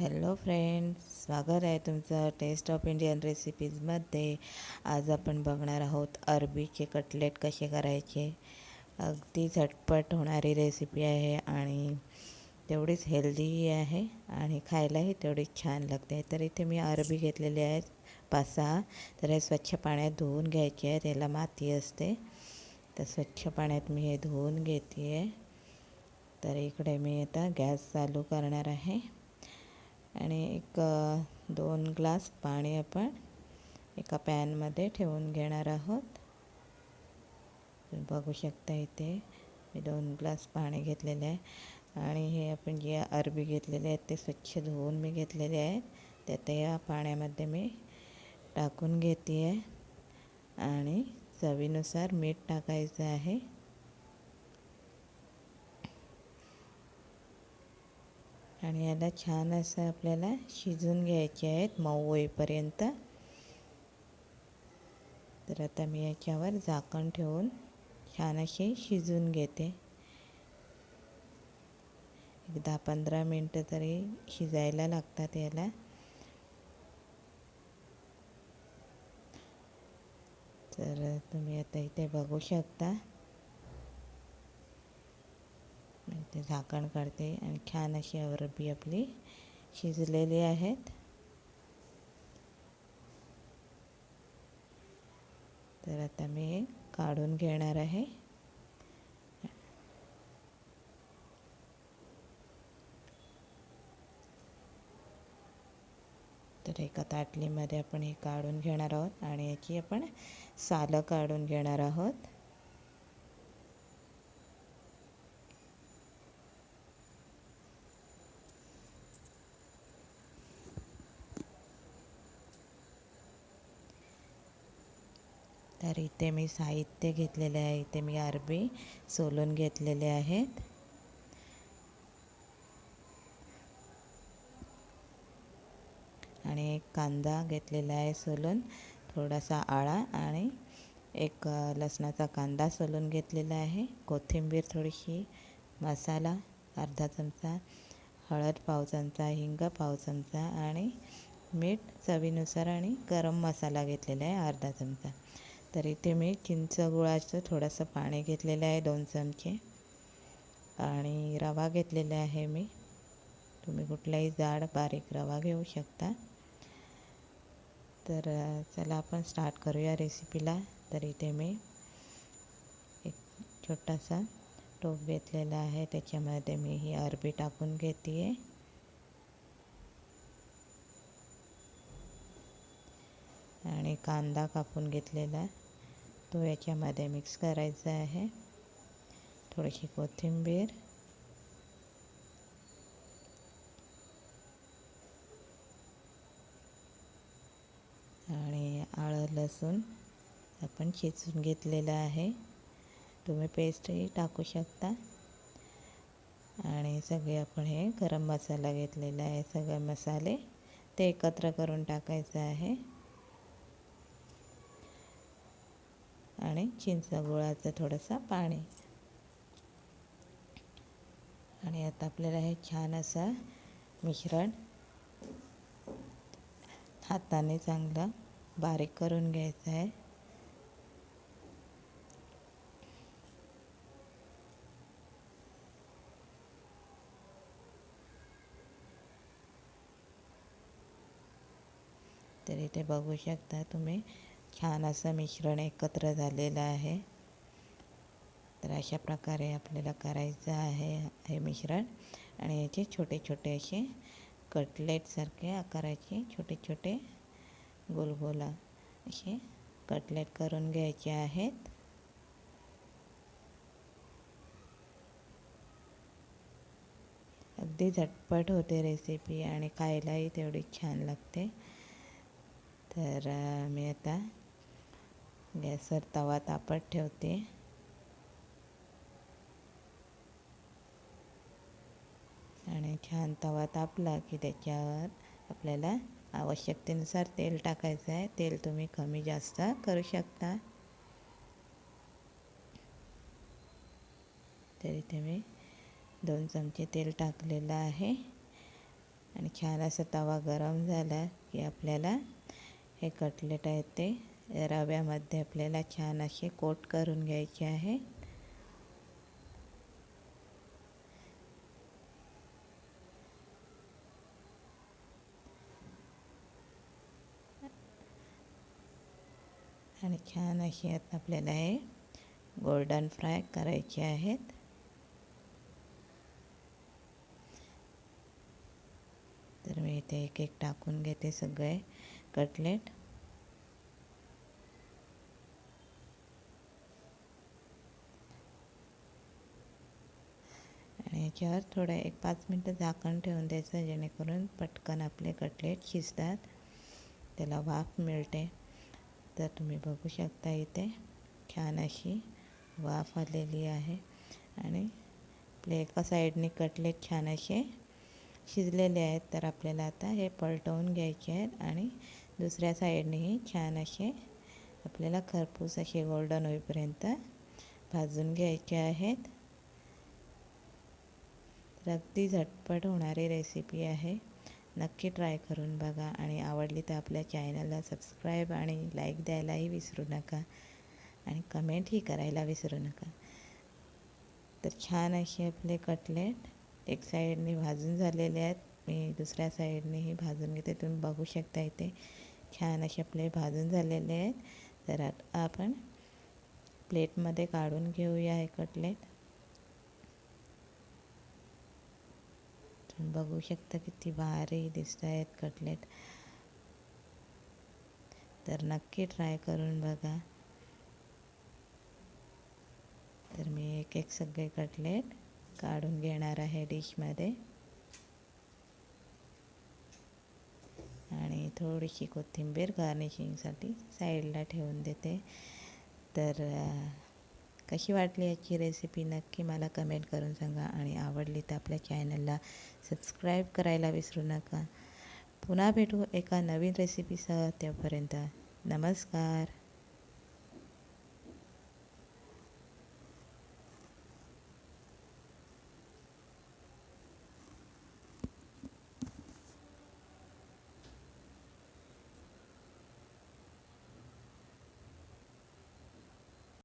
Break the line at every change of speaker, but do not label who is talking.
Hello friends स्वागत आहे तुमचं टेस्ट ऑफ इंडियन रेसिपीजमध्ये आज आपण बघणार आहोत अरबीचे कटलेट कसे करायचे. अगदी झटपट होणारी रेसिपी आहे आणि तेवढीच हेल्दीही आहे आणि खायलाही तेवढीच छान लागते. तर इथे मी अरबी घेतलेली आहे पाच सहा तर हे स्वच्छ पाण्यात धुवून घ्यायची आहे त्याला माती असते. तर स्वच्छ पाण्यात मी हे धुवून घेते आहे तर इकडे मी आता गॅस चालू करणार आहे. आणि एक दोन ग्लास पाणी आपण एका पॅनमध्ये ठेवून घेणार आहोत. बघू शकता इथे मी दोन ग्लास पाणी घेतलेले आहे. आणि हे आपण जे अरबी घेतलेले आहेत ते स्वच्छ धुवून मी घेतलेले आहेत. त्या त्या या पाण्यामध्ये मी टाकून घेते आहे आणि चवीनुसार मीठ टाकायचं आहे. आणि याला छान असं आपल्याला शिजून घ्यायचे आहेत मऊ होईपर्यंत. तर आता मी याच्यावर झाकण ठेवून छान असे शिजून घेते. एक दहा पंधरा मिनटं तरी शिजायला लागतात याला. तर तुम्ही आता इथे बघू शकता. ते झाकण काढते आणि छान अशी अवरबी आपली शिजलेली आहेत. तर आता मी काढून घेणार आहे. तर एका ताटलीमध्ये आपण हे काढून घेणार आहोत आणि याची आपण सालं काढून घेणार आहोत. तर इथे मी साहित्य घेतलेले आहे. इथे मी अरबी सोलून घेतलेले आहेत. आणि एक कांदा घेतलेला आहे सोलून. थोडासा आळा आणि एक लसणाचा कांदा सोलून घेतलेला आहे. कोथिंबीर थोडीशी मसाला अर्धा चमचा हळद पाव चमचा हिंग पाव चमचा आणि मीठ चवीनुसार आणि गरम मसाला घेतलेला आहे अर्धा चमचा. तर इथे मी चिंच गुळाचं थोडंसं पाणी घेतलेलं आहे दोन चमचे. आणि रवा घेतलेला आहे मी. तुम्ही कुठलाही जाड बारीक रवा घेऊ शकता. तर चला आपण स्टार्ट करूया रेसिपीला तर इथे मी एक छोटासा टोप घेतलेला आहे. त्याच्यामध्ये मी ही अरबी टाकून घेते आहे आणि कांदा कापून घेतलेला तो याच्यामध्ये मिक्स करायचा आहे. थोडीशी कोथिंबीर. आणि आळं लसूण आपण चिचून घेतलेलं आहे. तुम्ही पेस्टही टाकू शकता. आणि सगळे आपण हे गरम मसाला घेतलेला आहे. सगळे मसाले ते एकत्र करून टाकायचं आहे. आणि चिंच गुळाचं थोडंसं पाणी. आणि आता आपल्याला हे छान असं मिश्रण हाताने चांगलं बारीक करून घ्यायचं आहे. तर इथे बघू शकता तुम्ही छान असं मिश्रण एकत्र झालेलं आहे. तर अशा प्रकारे आपल्याला करायचं आहे हे मिश्रण. आणि याचे छोटे छोटे असे कटलेटसारखे आकाराचे छोटे छोटे गोलगोला असे कटलेट करून घ्यायचे आहेत. अगदी झटपट होते रेसिपी आणि खायलाही तेवढी छान लागते. तर मी आता गॅसवर तवा तापत ठेवते. आणि छान तवा तापला की त्याच्यावर आपल्याला आवश्यकतेनुसार तेल टाकायचं आहे. तेल तुम्ही कमी जास्त करू शकता. तरी तुम्ही मी दोन चमचे तेल टाकलेलं आहे. आणि छान असा तवा गरम झाला की आपल्याला हे कटलेट आहेत ते. रव्यामध्ये आपल्याला छान असे कोट करून घ्यायचे आहे. आणि छान असे आता आपल्याला हे गोल्डन फ्राय करायचे आहेत. तर मी इथे एक एक टाकून घेते सगळे कटलेट. ह्याच्यावर थोडं एक पाच मिनटं झाकण ठेवून द्यायचं जेणेकरून पटकन आपले कटलेट शिजतात. त्याला वाफ मिळते. तर तुम्ही बघू शकता इथे छान अशी वाफ आलेली आहे. आणि आपले एका साईडने कटलेट छान असे शिजलेले आहेत. तर आपल्याला आता हे पलटवून घ्यायचे आहेत आणि दुसऱ्या साईडनेही छान असे आपल्याला खरपूस असे गोल्डन होईपर्यंत भाजून घ्यायचे आहेत. अगदी झटपट होणारी रेसिपी आहे. नक्की ट्राय करून बघा आणि आवडली तर आपल्या चॅनलला सबस्क्राईब आणि लाईक द्यायलाही विसरू नका आणि कमेंटही करायला विसरू नका. तर छान असे आपले कटलेट एक साईडने भाजून झालेले आहेत. मी दुसऱ्या साईडनेही भाजून घेते. तुम्ही बघू शकता इथे छान असे आपले भाजून झालेले आहेत. तर आपण प्लेटमध्ये काढून घेऊया हे कटलेट बघू शकता किती भारी दिसत आहेत कटलेट. तर नक्की ट्राय करून बघा. तर मी एक एक सगळे कटलेट काढून घेणार आहे डिशमध्ये. आणि थोडीशी कोथिंबीर गार्निशिंगसाठी साईडला ठेवून देते. तर कशी वाटली याची रेसिपी नक्की मला कमेंट करून सांगा आणि आवडली तर आपल्या चॅनलला सबस्क्राईब करायला विसरू नका. पुन्हा भेटू एका नवीन रेसिपीसह त्यापर्यंत नमस्कार.